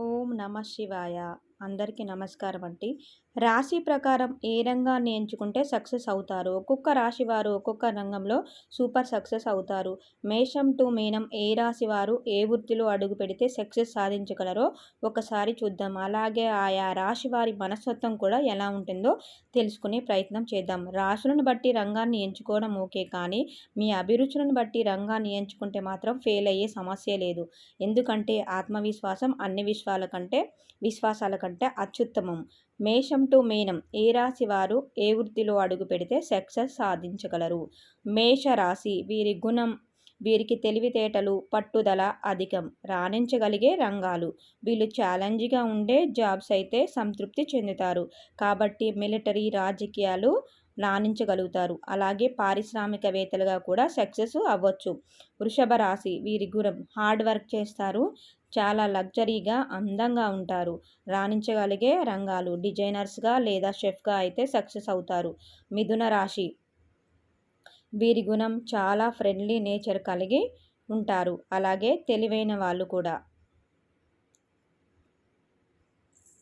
ఓం నమ శివాయ. అందరికీ నమస్కారం అండి. రాశి ప్రకారం ఏ రంగాన్ని ఎంచుకుంటే సక్సెస్ అవుతారు? ఒక్కొక్క రాశి వారు ఒక్కొక్క రంగంలో సూపర్ సక్సెస్ అవుతారు. మేషం టు మీనం ఏ రాశి వారు ఏ వృత్తిలో అడుగు పెడితే సక్సెస్ సాధించగలరో ఒకసారి చూద్దాం. అలాగే ఆయా రాశి వారి మనస్తత్వం కూడా ఎలా ఉంటుందో తెలుసుకునే ప్రయత్నం చేద్దాం. రాశులను బట్టి రంగాన్ని ఎంచుకోవడం ఓకే కానీ మీ అభిరుచులను బట్టి రంగాన్ని ఎంచుకుంటే మాత్రం ఫెయిల్ అయ్యే సమస్య లేదు. ఎందుకంటే ఆత్మవిశ్వాసం అన్ని విశ్వాల కంటే విశ్వాసాల కంటే అత్యుత్తమం. మేషం టు మీనం. ఏ రాశి వారు ఏ వృత్తిలో అడుగు పెడితే సక్సెస్ సాధించగలరు? మేష రాశి. వీరి గుణం వీరికి తెలివితేటలు పట్టుదల అధికం. రాణించగలిగే రంగాలు. వీళ్ళు ఛాలెంజ్గా ఉండే జాబ్స్ అయితే సంతృప్తి చెందుతారు. కాబట్టి మిలిటరీ రాజకీయాలు రాణించగలుగుతారు. అలాగే పారిశ్రామికవేత్తలుగా కూడా సక్సెస్ అవ్వచ్చు. వృషభ రాశి వీరి గుణం. హార్డ్ వర్క్ చేస్తారు. చాలా లగ్జరీగా అందంగా ఉంటారు. రాణించగలిగే రంగాలు డిజైనర్స్గా లేదా షెఫ్గా అయితే సక్సెస్ అవుతారు. మిథున రాశి వీరి గుణం చాలా ఫ్రెండ్లీ నేచర్ కలిగి ఉంటారు. అలాగే తెలివైన వాళ్ళు కూడా.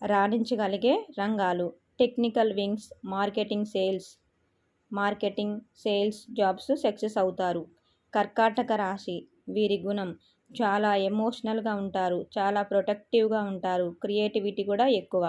రాణించగలిగే రంగాలు. Technical wings marketing sales marketing sales jobs success అవుతారు. కర్కాటక రాశి వీరి గుణం చాలా ఎమోషనల్గా ఉంటారు చాలా ప్రొటెక్టివ్గా ఉంటారు క్రియేటివిటీ కూడా ఎక్కువ.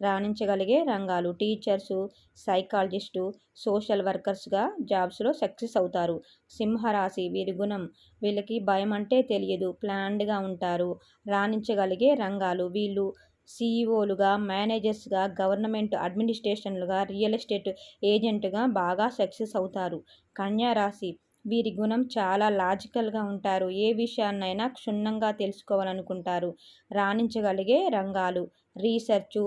రాణించగలిగే రంగాలు టీచర్సు సైకాలజిస్టు సోషల్ వర్కర్స్గా జాబ్స్లో సక్సెస్ అవుతారు. సింహరాశి వీరి గుణం వీళ్ళకి భయం అంటే తెలియదు ప్లాన్డ్గా ఉంటారు. రాణించగలిగే రంగాలు వీళ్ళు సీఈఓలుగా మేనేజర్స్గా గవర్నమెంట్ అడ్మినిస్ట్రేషన్లుగా రియల్ ఎస్టేట్ ఏజెంట్గా బాగా సక్సెస్ అవుతారు. కన్యా రాశి. వీరి గుణం చాలా లాజికల్గా ఉంటారు. ఏ విషయాన్నైనా క్షుణ్ణంగా తెలుసుకోవాలనుకుంటారు. రాణించగలిగే రంగాలు. Research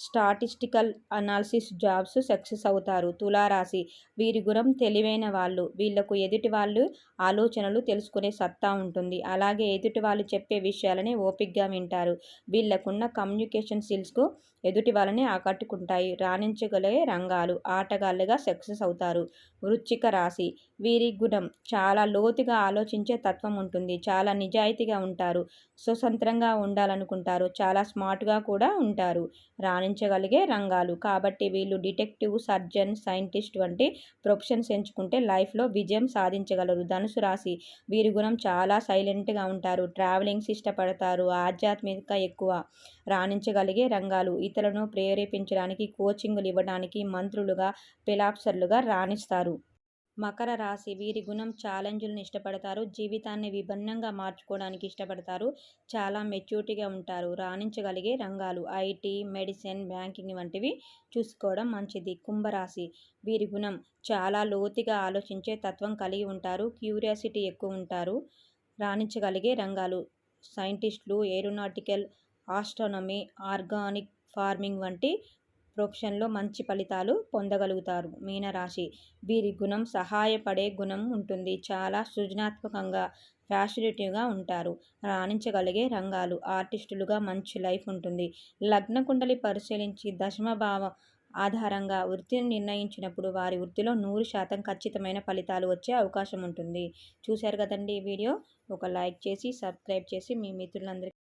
statistical analysis jobs success అవుతారు. తులారాశి వీరి గుణం తెలివైన వాళ్ళు. వీళ్ళకు ఎదుటి వాళ్ళు ఆలోచనలు తెలుసుకునే సత్తా ఉంటుంది. అలాగే ఎదుటి వాళ్ళు చెప్పే విషయాలని ఓపిక్గా వింటారు. వీళ్ళకున్న కమ్యూనికేషన్ స్కిల్స్కు ఎదుటి వాళ్ళని ఆకట్టుకుంటాయి. రాణించగలిగే రంగాలు ఆటగాళ్ళుగా సక్సెస్ అవుతారు. వృచ్చిక రాశి వీరి గుణం. చాలా లోతుగా ఆలోచించే తత్వం ఉంటుంది. చాలా నిజాయితీగా ఉంటారు. స్వతంత్రంగా ఉండాలనుకుంటారు. చాలా స్మార్ట్గా కూడా ఉంటారు. రాణించగలిగే రంగాలు. కాబట్టి వీళ్ళు డిటెక్టివ్ సర్జన్ సైంటిస్ట్ వంటి ప్రొఫెషన్స్ ఎంచుకుంటే లైఫ్లో విజయం సాధించగలరు. ధనుసు రాశి వీరి గుణం చాలా సైలెంట్గా ఉంటారు. ట్రావెలింగ్స్ ఇష్టపడతారు. ఆధ్యాత్మిక ఎక్కువ రాణించగలిగే రంగాలు. ఇతరులను ప్రేరేపించడానికి కోచింగ్లు ఇవ్వడానికి మంత్రులుగా పిలాప్సర్లుగా రాణిస్తారు. మకర రాశి వీరి గుణం ఛాలెంజ్లను ఇష్టపడతారు. జీవితాన్ని విభిన్నంగా మార్చుకోవడానికి ఇష్టపడతారు. చాలా మెచ్యూరిటీగా ఉంటారు. రాణించగలిగే రంగాలు ఐటీ మెడిసిన్ బ్యాంకింగ్ వంటివి చూసుకోవడం మంచిది. కుంభరాశి వీరి గుణం చాలా లోతుగా ఆలోచించే తత్వం కలిగి ఉంటారు. క్యూరియాసిటీ ఎక్కువ ఉంటారు. రాణించగలిగే రంగాలు సైంటిస్టులు ఏరోనాటికల్ ఆస్ట్రానమీ ఆర్గానిక్ ఫార్మింగ్ వంటి ప్రొఫెషన్లో మంచి ఫలితాలు పొందగలుగుతారు. మీనరాశి వీరి గుణం సహాయపడే గుణం ఉంటుంది. చాలా సృజనాత్మకంగా ఫ్యాసిలిటీగా ఉంటారు. రాణించగలిగే రంగాలు ఆర్టిస్టులుగా మంచి లైఫ్ ఉంటుంది. లగ్న కుండలి పరిశీలించి దశమభావం ఆధారంగా వృత్తిని నిర్ణయించినప్పుడు వారి వృత్తిలో నూరు శాతం ఖచ్చితమైన ఫలితాలు వచ్చే అవకాశం ఉంటుంది. చూశారు కదండి ఈ వీడియో? ఒక లైక్ చేసి సబ్స్క్రైబ్ చేసి మీ మిత్రులందరికీ